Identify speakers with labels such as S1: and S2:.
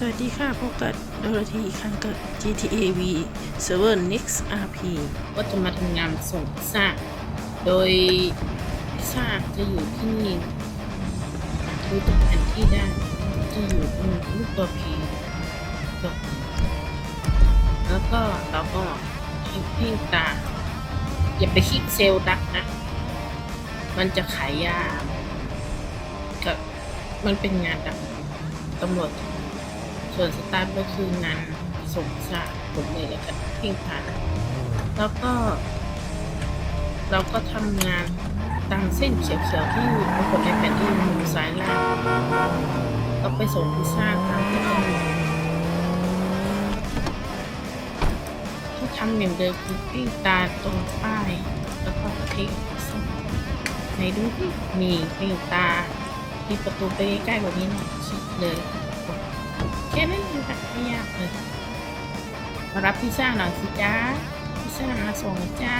S1: สวัสดีค่ะพบกับโดโรธีอีกครั้งกับ GTA V Server Next RP
S2: ก็จะมาทำงานส่งซซ่าโดยซซ่าจะอยู่ที่นี่ดูจากแผนที่ได้จะอยู่ตรงรูปตัวพีแล้วก็เราก็ให้เพ่งตา อย่าไปคลิกเซลล์ดักนะ มันจะขายยากับมันเป็นงานดักตำรวจ ส่วนสตาร์ทก็คืองานส่งพิซซ่าผมเลยแล้วกันเพ่งผ่านแล้วก็ เราก็ทำงานตามเส้นเขียวๆที่ปรากฏในแผนที่มุมซ้ายล่างเราไปส่งพิซซ่าตามที่กำหนดถ้าทำอย่างเดิมคือปิ้งตาตรงป้าย แล้วก็เทคส่งไหนดูที่มีปิ้งตาที่ประตูไปใกล้ๆกว่านี้หน่อยคลิกเลย มารับพิซซ่าหน่อยสิจ้าพิซซ่ามาส่งจ้า